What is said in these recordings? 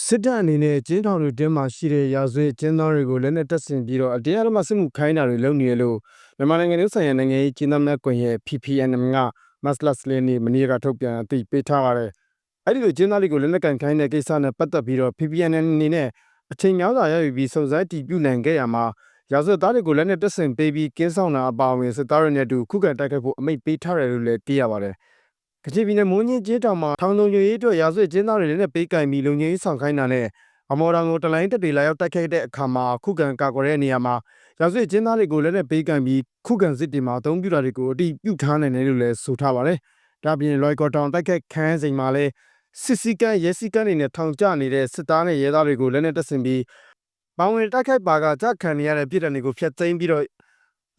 စစ်တပ်အနေနဲ့ကျင်းထောင်တွေတင်းမှာရှိတဲ့ရာဇဝတ်ကျင်းသားတွေကိုလက်နက်တပ်ဆင်ပြီးတော့အတရားဓမ္မစစ်မှုခိုင်းတာတွေလုပ်နေရလို့မြန်မာနိုင်ငံလုံးဆိုင်ရာနိုင်ငံရေးကျင်းသားများကွန်ရက် PPNM ကမတ်လစလင်းနေမနေ့ကထုတ်ပြန်အသိပေးထားပါတယ်။အဲ့ဒီလိုကျင်းသားတွေကိုလက်နက်ကန်ခိုင်းတဲ့ကိစ္စနဲ့ပတ်သက်ပြီးတော့ PPNM အနေနဲ့အချိန်များစွာရယူပြီးစုံစမ်းတည်ပြုနိုင်ခဲ့ရမှာရာဇဝတ်သားတွေကိုလက်နက်တပ်ဆင်ပေးပြီးကင်းဆောင်တာအပါအဝင်စစ်သားတွေနဲ့အတူခုခံတိုက်ခိုက်ဖို့အမိန့်ပေးထားတယ်လို့လည်းသိရပါတယ်။ ကချင်ပြည်နယ်မွန်းကြီးကျေးတောင်မှာထောင်လုံခြုံရေးအတွက်ရာဇဝတ်ကျင်းသားတွေလည်းနဲ့ပေးကင်ပြီးလုံခြုံရေးဆောင်ခိုင်းတာနဲ့အမော်တောင်ကိုတလိုင်းတက်တွေလာရောက်တိုက်ခိုက်တဲ့အခါမှာခုခံကာကွယ်တဲ့နေရာမှာရာဇဝတ်ကျင်းသားတွေကိုလည်းနဲ့ပေးကင်ပြီးခုခံစစ်တွေမှာအသုံးပြုတာတွေကိုအတိပြုထားနိုင်တယ်လို့လည်းဆိုထားပါတယ်။ဒါပြင်လွိုက်ကော်တောင်တိုက်ခိုက်ခန်းစဉ်မှာလည်းစစ်စီကန်းရဲစီကန်းတွေနဲ့ထောင်ကျနေတဲ့စစ်သားနဲ့ရဲသားတွေကိုလည်းနဲ့တက်ဆင်ပြီးပောင်ဝင်တိုက်ခိုက်ပါကကြခံနေရတဲ့ပြည်ထောင်တွေကိုဖျက်သိမ်းပြီးတော့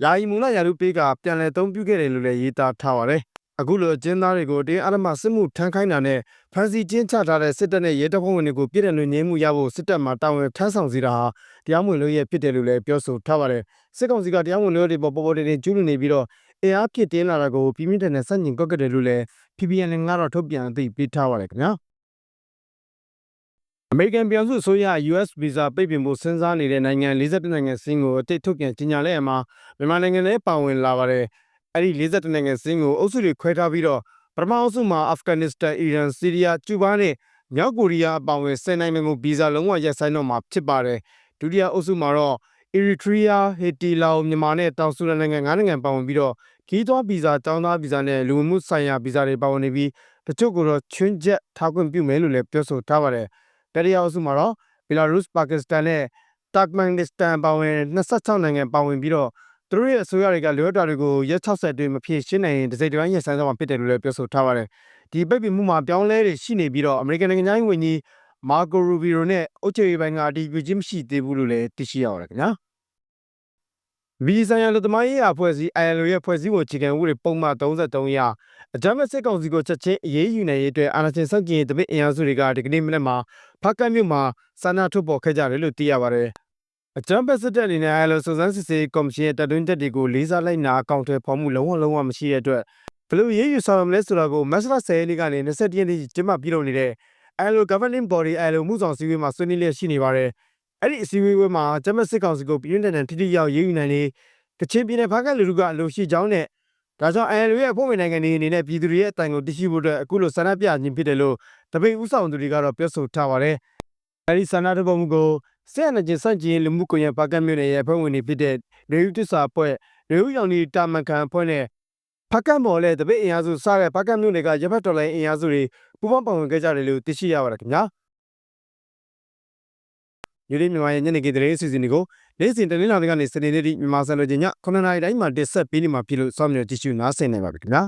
ယာယီမူလရာထူးပေးကပြန်လည်သုံးပြုခဲ့တယ်လို့လည်းရေးသားထားပါတယ်။ အခုလိုအကျဉ်းသားတွေကိုတင်းအဓမ္မစစ်မှုထမ်းခိုင်းတာနဲ့ဖမ်းဆီးကျင်းချထားတဲ့စစ်တပ်နဲ့ရဲတပ်ဖွဲ့ဝင်တွေကိုပြည်ထောင်စုငြိမ်းမှုရဖို့စစ်တပ်မှတာဝန်ထမ်းဆောင်စီတာဟာတရားမဝင်လို့ရဖြစ်တယ်လို့လည်းပြောဆိုထားပါတယ်စစ်ကောင်စီကတရားမဝင်လို့တွေပေါ်ပေါ်ပေါ်တင်တင်ကျူးလွန်နေပြီးတော့အင်အားဖြစ်တင်းလာတာကိုပြင်းပြတဲ့နဲ့စန့်ကျင်ကောက်ကတယ်လို့လည်း PPN ကတော့ထုတ်ပြန်အသိပေးထားပါတယ်ခင်ဗျာအမေရိကန်ပြည်ထောင်စုအစိုးရ US Visa ပိတ်ပင်ဖို့စဉ်းစားနေတဲ့နိုင်ငံ42နိုင်ငံစင်းကိုအတိတ်ထုတ်ပြန်ကြေညာလိုက်အမှာမြန်မာနိုင်ငံလည်းပါဝင်လာပါတယ် အဲ့ဒီ42နိုင်ငံစင်းကိုအုပ်စုတွေခွဲထားပြီးတော့ပထမအုပ်စုမှာအာဖဂန်နစ္စတန်အီရန်ဆီးရီးယားကျူဘားနဲ့မြောက်ကိုရီးယားအပါအဝင်10နိုင်ငံကိုဗီဇာလုံးဝရပ်ဆိုင်းတော့မှာဖြစ်ပါတယ်ဒုတိယအုပ်စုမှာတော့အီရီထရီးယားဟေတီလာအိုမြန်မာနဲ့တောင်ဆူဒန်နိုင်ငံ၅နိုင်ငံပါဝင်ပြီးတော့ခီးသွွားဗီဇာတောင်းသားဗီဇာနဲ့လူဝင်မှုဆိုင်ရာဗီဇာတွေပါဝင်နေပြီးတချို့ကတော့ချွင်းချက်ထားခွင့်ပြုမယ်လို့လည်းပြောဆိုထားပါတယ်တတိယအုပ်စုမှာတော့ဘီလာရုစ်ပါကစ္စတန်နဲ့တာကမန်နစ္စတန်ပါဝင်26နိုင်ငံပါဝင်ပြီးတော့ သူတို့ရဲ့အစိုးရတွေကလိုအပ်တာတွေကိုရက်60အတွင်းမဖြည့်ရှင်းနိုင်ရင်တစ်စိတ်တစ်ပိုင်းရက်စမ်းသွားမှာဖြစ်တယ်လို့လည်းပြောဆိုထားပါတယ်။ဒီပိတ်ပင်မှုမှာပြောင်းလဲတွေရှိနေပြီးတော့အမေရိကန်နိုင်ငံသားဝန်ကြီးမာကိုရူဘီရိုနဲ့အုတ်ချေပိုင်းကအတီးပြချင်းမရှိသေးဘူးလို့လည်းသိရှိရပါတယ်ခင်ဗျာ။ဗီဇာရလူသမားရေးအဖွဲ့အစည်း ILO ရဲ့ဖွဲ့စည်းပုံအခြေခံဥပဒေပုံမှန်33အရအကြမ်းဖက်စစ်ကောင်စီကိုချက်ချင်းအရေးယူနိုင်ရေးအတွက်အာဏာရှင်စန့်ကျင်ရေးတပိတ်အင်အားစုတွေကဒီကနေ့မနေ့မှာဖက်ကတ်မြို့မှာဆန္ဒထုတ်ပေါ်ခဲ့ကြတယ်လို့သိရပါတယ်။ အကြမ်းဖက်စစ်တပ်အနေနဲ့အဲလိုစုံစမ်းစစ်ဆေးကော်မရှင်ရဲ့တပ်တွင်းချက်တွေကိုလေးစားလိုက်နာအကောင့်တွေဖော်မှုလုံးဝလုံးဝမရှိတဲ့အတွက်ဘယ်လိုရေးယူဆောင်ရမလဲဆိုတာကိုမက်စလာ10ရက်နေ့ကနေ21ရက်နေ့ကျင်းပပြုလုပ်နေတဲ့အဲလို governing body အဲလိုမှုဆောင်စည်းဝေးမှာဆွေးနွေးလျက်ရှိနေပါတယ်အဲ့ဒီအစည်းအဝေးမှာဂျမတ်စစ်ကောင်စီကိုပြည်တွင်းတန်ထိထိရောက်ရေးယူနိုင်လေကချင်ပြည်နယ်ဖားကလူလူကအလိုရှိကြောင်းနဲ့ဒါကြောင့်အဲလိုရဲ့အဖွဲ့ဝင်နိုင်ငံတွေအနေနဲ့ပြည်သူတွေရဲ့အတိုင်ကိုတရှိဖို့အတွက်အခုလိုဆန္ဒပြခြင်းဖြစ်တယ်လို့တပိတ်ဥဆောင်သူတွေကတော့ပြောဆိုထားပါတယ်အဲဒီဆန္ဒတပုံကို ဆရာနဲ့ချင်းစန့်ကျင်လူမှုကွန်ရက်ပါကတ်မြို့နယ်ရဲ့အဖွဲ့ဝင်တွေဖြစ်တဲ့ရေယူတစ္ဆာအဖွဲ့ရေယူရောင်ဒီတာမန်ခံအဖွဲ့နဲ့ဖကတ်မော်လဲတပိတ်အင်အားစုစတဲ့ပါကတ်မြို့နယ်ကရပ်ဖက်တော်လိုင်းအင်အားစုတွေပူးပေါင်းပါဝင်ခဲ့ကြတယ်လို့သိရှိရပါတယ်ခင်ဗျာယူရီမြန်မာရဲ့ညနေခင်းသတင်းအစီအစဉ်တွေကိုနေ့စဉ်တနင်္လာနေ့ကနေစနေနေ့ထိမြန်မာစံတော်ချိန်ည9:00နာရီတိုင်းမှာတင်ဆက်ပေးနေမှာဖြစ်လို့စောင့်မျှော်ကြည့်ရှုနားဆင်နိုင်ပါပြီခင်ဗျာ